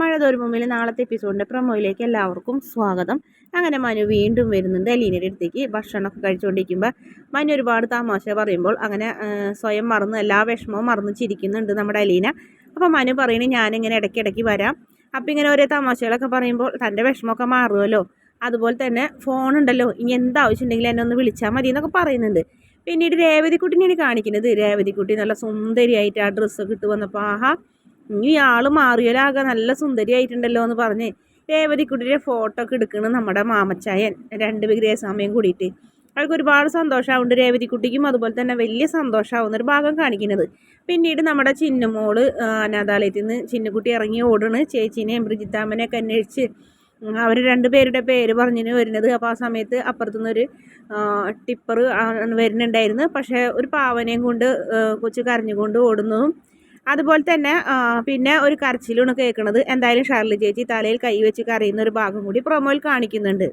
മഴ തോരുമ്പോൾ നാളത്തെ എപ്പിസോഡിന്റെ പ്രൊമോയിലേക്ക് എല്ലാവർക്കും സ്വാഗതം. അങ്ങനെ മനു വീണ്ടും വരുന്നുണ്ട്. അലീനയുടെ അടുത്തേക്ക് ഭക്ഷണമൊക്കെ കഴിച്ചുകൊണ്ടിരിക്കുമ്പോൾ മനു ഒരുപാട് തമാശ പറയുമ്പോൾ അങ്ങനെ സ്വയം മറന്ന് എല്ലാ വിഷമവും മറന്ന് ചിരിക്കുന്നുണ്ട് നമ്മുടെ അലീന. അപ്പോൾ മനു പറയണേ ഞാനിങ്ങനെ ഇടയ്ക്കിടയ്ക്ക് വരാം. അപ്പം ഇങ്ങനെ ഓരോ തമാശകളൊക്കെ പറയുമ്പോൾ തന്റെ വിഷമമൊക്കെ മാറുമല്ലോ. അതുപോലെ തന്നെ ഫോണുണ്ടല്ലോ ഇനി എന്താവശ്യമുണ്ടെങ്കിലും എന്നെ ഒന്ന് വിളിച്ചാൽ മതി എന്നൊക്കെ പറയുന്നുണ്ട്. പിന്നീട് രേവതിക്കുട്ടിനെയാണ് കാണിക്കുന്നത്. രേവതിക്കുട്ടി നല്ല സുന്ദരിയായിട്ട് ആ ഡ്രസ്സൊക്കെ ഇട്ട് വന്നപ്പോൾ ആഹാ ഇനി ആൾ മാറിയാലാകെ നല്ല സുന്ദരിയായിട്ടുണ്ടല്ലോ എന്ന് പറഞ്ഞ് രേവതിക്കുട്ടിയുടെ ഫോട്ടോ ഒക്കെ എടുക്കുന്നത് നമ്മുടെ മാമച്ചായൻ. രണ്ട് സമയം കൂടിയിട്ട്. അവൾക്ക് ഒരുപാട് സന്തോഷമാവുണ്ട് രേവതിക്കുട്ടിക്കും അതുപോലെ തന്നെ വലിയ സന്തോഷമാവുന്ന ഒരു ഭാഗം കാണിക്കുന്നത്. പിന്നീട് നമ്മുടെ ചിന്നുമോൾ അനാഥാലയത്തിൽ നിന്ന് ചിന്നുകുട്ടി ഇറങ്ങി ഓടണ്. ചേച്ചീനെയും ബ്രിജിത്താമ്മനെയൊക്കെ അന്വേഷിച്ച് അവർ രണ്ടുപേരുടെ പേര് പറഞ്ഞിന് വരുന്നത്. അപ്പോൾ ആ സമയത്ത് അപ്പുറത്തു നിന്നൊരു ടിപ്പർ വരുന്നുണ്ടായിരുന്നു. പക്ഷേ ഒരു പാവനെയും കൊണ്ട് കൊച്ചു കരഞ്ഞുകൊണ്ട് ഓടുന്നതും അതുപോലെ തന്നെ പിന്നെ ഒരു കരച്ചിലാണ് കേൾക്കുന്നത്. എന്തായാലും ഷാർലി ചേച്ചി തലയിൽ കൈ വെച്ച് കരയുന്ന ഒരു ഭാഗം കൂടി പ്രൊമോയിൽ കാണിക്കുന്നുണ്ട്.